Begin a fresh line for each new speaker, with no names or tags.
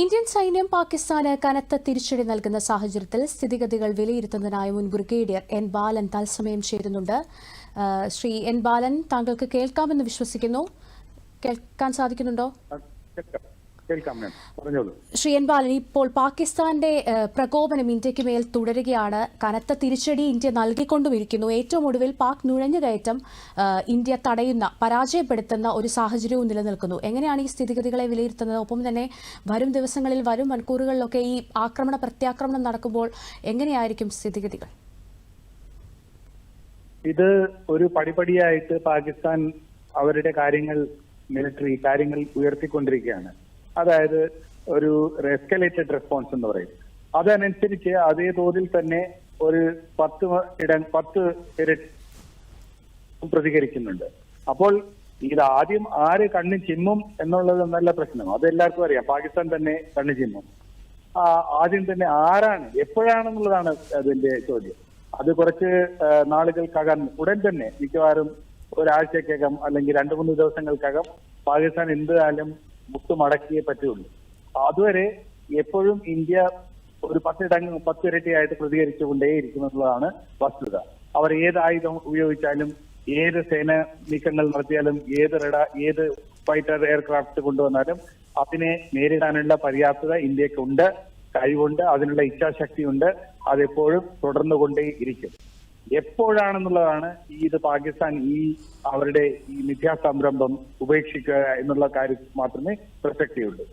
Indian സൈന്യം പാകിസ്ഥാന് കനത്ത തിരിച്ചടി നൽകുന്ന സാഹചര്യത്തിൽ സ്ഥിതിഗതികൾ വിലയിരുത്തുന്നതിനായി മുൻ ബ്രിഗേഡിയർ എൻ ബാലൻ തത്സമയം ചേരുന്നുണ്ട്. ശ്രീ എൻ ബാലൻ താങ്കൾക്ക് കേൾക്കാമെന്ന് വിശ്വസിക്കുന്നു. കേൾക്കാൻ സാധിക്കുന്നുണ്ടോ?
കേൾക്കാം ഞാൻ പറഞ്ഞോളൂ.
ശ്രീ ഇപ്പോൾ പാകിസ്ഥാന്റെ പ്രകോപനം ഇന്ത്യയ്ക്ക് മേൽ തുടരുകയാണ്. കനത്ത തിരിച്ചടി ഇന്ത്യ നൽകിക്കൊണ്ടുമിരിക്കുന്നു. ഏറ്റവും ഒടുവിൽ പാക് നുഴഞ്ഞുകയറ്റം ഇന്ത്യ തടയുന്ന പരാജയപ്പെടുത്തുന്ന ഒരു സാഹചര്യവും നിലനിൽക്കുന്നു. എങ്ങനെയാണ് ഈ സ്ഥിതിഗതികളെ വിലയിരുത്തുന്നത്? ഒപ്പം തന്നെ വരും ദിവസങ്ങളിൽ വരും മണിക്കൂറുകളിലൊക്കെ ഈ ആക്രമണ പ്രത്യാക്രമണം നടക്കുമ്പോൾ എങ്ങനെയായിരിക്കും സ്ഥിതിഗതികൾ?
ഇത് ഒരു പടിപടിയായിട്ട് പാകിസ്ഥാൻ അവരുടെ കാര്യങ്ങൾ മിലിറ്ററി കാര്യങ്ങൾ ഉയർത്തിക്കൊണ്ടിരിക്കുകയാണ്. അതായത് ഒരു എസ്കലേറ്റഡ് റെസ്പോൺസ് എന്ന് പറയും. അതനുസരിച്ച് അതേ തോതിൽ തന്നെ ഒരു പത്ത് ഇട പത്ത് പ്രതികരിക്കുന്നുണ്ട്. അപ്പോൾ ഇത് ആദ്യം ആര് കണ്ണു ചിമ്മും എന്നുള്ളത് നല്ല പ്രശ്നം. അത് എല്ലാവർക്കും അറിയാം. പാകിസ്ഥാൻ തന്നെ കണ്ണു ചിമ്മും. ആദ്യം തന്നെ ആരാണ് എപ്പോഴാണെന്നുള്ളതാണ് അതിന്റെ ചോദ്യം. അത് കുറച്ച് നാളുകൾക്കകം ഉടൻ തന്നെ മിക്കവാറും ഒരാഴ്ചക്കകം അല്ലെങ്കിൽ രണ്ടു മൂന്ന് ദിവസങ്ങൾക്കകം പാകിസ്ഥാൻ എന്തായാലും മുട്ടുമടക്കിയേ പറ്റുള്ളൂ. അതുവരെ എപ്പോഴും ഇന്ത്യ ഒരു പത്തിടങ്ങ് പത്തിരട്ടിയായിട്ട് പ്രതികരിച്ചുകൊണ്ടേയിരിക്കും എന്നുള്ളതാണ് വസ്തുത. അവർ ഏത് ആയുധം ഉപയോഗിച്ചാലും ഏത് സേന നീക്കങ്ങൾ നടത്തിയാലും ഏത് റഡ ഏത് ഫൈറ്റർ എയർക്രാഫ്റ്റ് കൊണ്ടുവന്നാലും അതിനെ നേരിടാനുള്ള പര്യാപ്തത ഇന്ത്യക്കുണ്ട് കഴിവുണ്ട് അതിനുള്ള ഇച്ഛാശക്തിയുണ്ട് അതെപ്പോഴും തുടർന്നുകൊണ്ടേ ഇരിക്കും എപ്പോഴാണെന്നുള്ളതാണ് ഈ ഇത് പാകിസ്ഥാൻ ഈ അവരുടെ ഈ മിഥ്യാ സംരംഭം ഉപേക്ഷിക്കുക എന്നുള്ള കാര്യത്തിൽ മാത്രമേ പ്രസക്തിയുള്ളൂ.